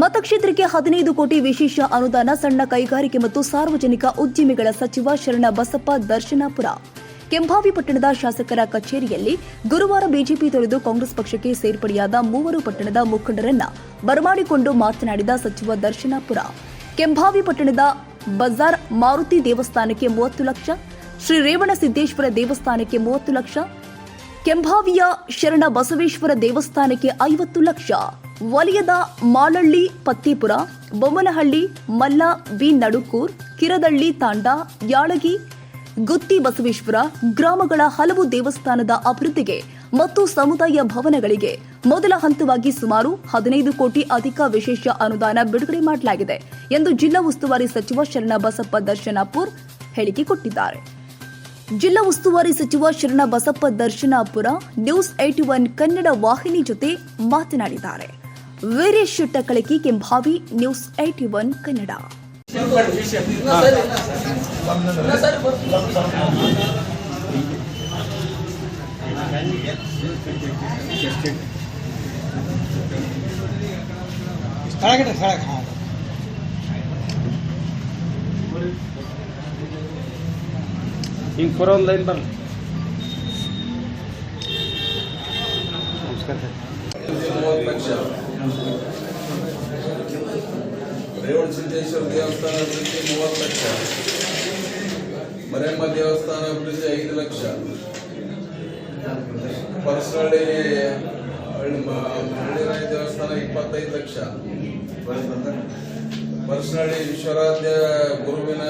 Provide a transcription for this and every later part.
ಮತಕ್ಷೇತ್ರಕ್ಕೆ ಹದಿನೈದು ಕೋಟಿ ವಿಶೇಷ ಅನುದಾನ, ಸಣ್ಣ ಕೈಗಾರಿಕೆ ಮತ್ತು ಸಾರ್ವಜನಿಕ ಉದ್ಯಮಿಗಳ ಸಚಿವ ಶರಣ ಬಸಪ್ಪ ದರ್ಶನಾಪುರ. ಕೆಂಭಾವಿ ಪಟ್ಟಣದ ಶಾಸಕರ ಕಚೇರಿಯಲ್ಲಿ ಗುರುವಾರ ಬಿಜೆಪಿ ತೊರೆದು ಕಾಂಗ್ರೆಸ್ ಪಕ್ಷಕ್ಕೆ ಸೇರ್ಪಡೆಯಾದ ಮೂವರು ಪಟ್ಟಣದ ಮುಖಂಡರನ್ನ ಬರಮಾಡಿಕೊಂಡು ಮಾತನಾಡಿದ ಸಚಿವ ದರ್ಶನಾಪುರ. ಕೆಂಭಾವಿ ಪಟ್ಟಣದ ಬಜಾರ್ ಮಾರುತಿ ದೇವಸ್ಥಾನಕ್ಕೆ ಮೂವತ್ತು ಲಕ್ಷ, ಶ್ರೀ ರೇವಣ ಸಿದ್ದೇಶ್ವರ ದೇವಸ್ಥಾನಕ್ಕೆ ಮೂವತ್ತು ಲಕ್ಷ, ಕೆಂಭಾವಿಯ ಶರಣ ಬಸವೇಶ್ವರ ದೇವಸ್ಥಾನಕ್ಕೆ ಐವತ್ತು ಲಕ್ಷ. ವಲಯದ ಮಾಲಳ್ಳಿ, ಪತ್ತಿಪುರ, ಬೊಮ್ಮನಹಳ್ಳಿ, ಮಲ್ಲ ಬಿ ನಡುಕೂರ್ ಕಿರದಳ್ಳಿ ತಾಂಡ, ಯಾಳಗಿ, ಗುತ್ತಿ ಬಸವೇಶ್ವರ ಗ್ರಾಮಗಳ ಹಲವು ದೇವಸ್ಥಾನದ ಅಭಿವೃದ್ಧಿಗೆ ಮತ್ತು ಸಮುದಾಯ ಭವನಗಳಿಗೆ ಮೊದಲ ಹಂತವಾಗಿ ಸುಮಾರು ಹದಿನೈದು ಕೋಟಿ ಅಧಿಕ ವಿಶೇಷ ಅನುದಾನ ಬಿಡುಗಡೆ ಮಾಡಲಾಗಿದೆ ಎಂದು ಜಿಲ್ಲಾ ಉಸ್ತುವಾರಿ ಸಚಿವ ಶರಣ ಬಸಪ್ಪ ದರ್ಶನಾಪುರ್ ಹೇಳಿಕೆ ಕೊಟ್ಟಿದ್ದಾರೆ. ಜಿಲ್ಲಾ ಉಸ್ತುವಾರಿ ಸಚಿವ Sharanabasappa Darshanapur, news AT one Kannada ವಾಹಿನಿ ಜೊತೆ ಮಾತನಾಡಿದ್ದಾರೆ. Veeresh Takalaki Kembhavi news AT one Kannada. ಕೆಳಗಡೆ ಕೆಳಗೆ ಹಾಂ ಹಿಂಗೆ ಪೂರ ಒಂದು ಲೈನ್ ಬರಲಿ. ನಮಸ್ಕಾರ ಮೂವತ್ತು ಲಕ್ಷ ರೇವಣ ಸಿದ್ದೇಶ್ವರ ದೇವಸ್ಥಾನ ಅಭಿವೃದ್ಧಿ ಮೂವತ್ತು ಲಕ್ಷ ಮರೆಯಮ್ಮ ದೇವಸ್ಥಾನ ಅಭಿವೃದ್ಧಿ ಐದು ಲಕ್ಷ ಪರಸನಹಳ್ಳಿ ಹಳ್ಳಿ ಮ- ಹಳ್ಳಿರಾಯ ದೇವಸ್ಥಾನ ಇಪ್ಪತ್ತೈದು ಲಕ್ಷ ಪರಸನಹಳ್ಳಿ ವಿಶ್ವರಾಧ್ಯ ಗುರುವಿನ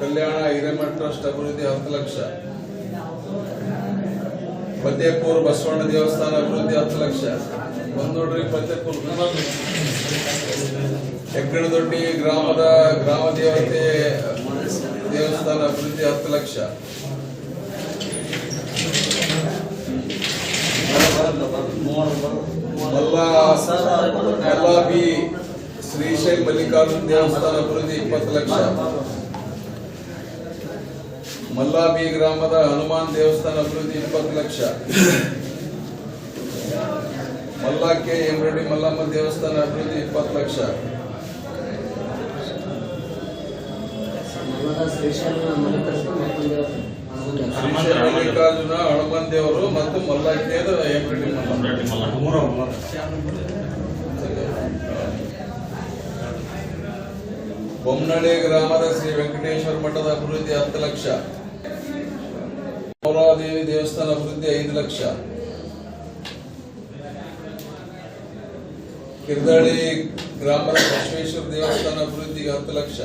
ಕಲ್ಯಾಣ ಹಿರೇಮಠ ಟ್ರಸ್ಟ್ ಅಭಿವೃದ್ಧಿ ಹತ್ತು ಲಕ್ಷ ಫತೇಪುರ್ ಬಸವಣ್ಣ ದೇವಸ್ಥಾನ ಅಭಿವೃದ್ಧಿ ಹತ್ತು ಲಕ್ಷ ಬಂದ್ ನೋಡ್ರಿ ಫತೇಪುರ್ ಹೆಗ್ಗಡದೊಡ್ಡಿ ಗ್ರಾಮದ, ಗ್ರಾಮ ದೇವತೆ, ದೇವಸ್ಥಾನ ಅಭಿವೃದ್ಧಿ ಹತ್ತು ಲಕ್ಷ. ಮಲ್ಲ ಮಲ್ಲಾಬಿ ಶ್ರೀಶೈ ಮಲ್ಲಿಕಾರ್ಜುನ ದೇವಸ್ಥಾನ ಅಭಿವೃದ್ಧಿ ಇಪ್ಪತ್ತು ಲಕ್ಷ. ಮಲ್ಲಾಬಿ ಗ್ರಾಮದ ಹನುಮಾನ್ ದೇವಸ್ಥಾನ ಅಭಿವೃದ್ಧಿ ಇಪ್ಪತ್ತು ಲಕ್ಷ. ಮಲ್ಲಾಕೆ ಎಂಬ್ರಡಿ ಮಲ್ಲಮ್ಮ ದೇವಸ್ಥಾನ ಅಭಿವೃದ್ಧಿ ಇಪ್ಪತ್ತು ಲಕ್ಷ. ಮಲ್ಲಿಕಾರ್ಜುನ ಹನುಮಾನ್ ದೇವರು ಮತ್ತು ಮಲ್ಲಾಕೆ ಎಂಬ್ರಡಿ ಮಲ್ಲಮ್ಮ. ಬೊಮ್ಮನಳ್ಳಿ ಗ್ರಾಮದ ಶ್ರೀ ವೆಂಕಟೇಶ್ವರ ಮಠದ ಅಭಿವೃದ್ಧಿ ಹತ್ತು ಲಕ್ಷ. ಪೌರಾದೇವಿ ದೇವಸ್ಥಾನ ಅಭಿವೃದ್ಧಿ ಐದು ಲಕ್ಷ. ಕಿರ್ದಳ್ಳಿ ಗ್ರಾಮದ ಬಸವೇಶ್ವರ ದೇವಸ್ಥಾನ ಅಭಿವೃದ್ಧಿಗೆ ಹತ್ತು ಲಕ್ಷ.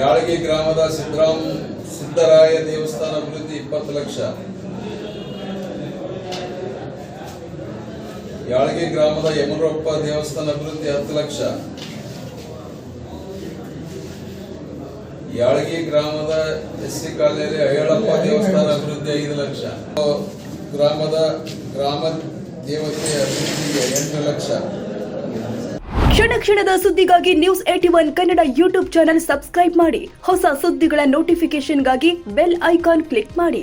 ಯಾಳಗಿ ಗ್ರಾಮದ ಸಿದ್ದರಾಮ್, ಸಿದ್ದರಾಯ ದೇವಸ್ಥಾನ ಅಭಿವೃದ್ಧಿ ಇಪ್ಪತ್ತು ಲಕ್ಷ. ಯಾಳಗಿ ಗ್ರಾಮದ ಯಮರಪ್ಪ ದೇವಸ್ಥಾನ ಅಭಿವೃದ್ಧಿ ಹತ್ತು ಲಕ್ಷ. ಯಾಳಗಿ ಗ್ರಾಮದ ಎಸ್ ಸಿ ಕಾಲೇಜಲ್ಲಿ ಅಯ್ಯಳಪ್ಪ ದೇವಸ್ಥಾನ ಅಭಿವೃದ್ಧಿ ಐದು ಲಕ್ಷ. ಗ್ರಾಮದ ಗ್ರಾಮ ದೇವತೆ ಅಭಿವೃದ್ಧಿಗೆ ಎಂಟು ಲಕ್ಷ. ಕ್ಷಣ ಕ್ಷಣದ ಸುದ್ದಿಗಾಗಿ news AT one Kannada YouTube channel subscribe ಮಾಡಿ. ಹೊಸ ಸುದ್ದಿಗಳ ನೋಟಿಫಿಕೇಶನ್ಗಾಗಿ ಬೆಲ್ ಐಕಾನ್ ಕ್ಲಿಕ್ ಮಾಡಿ.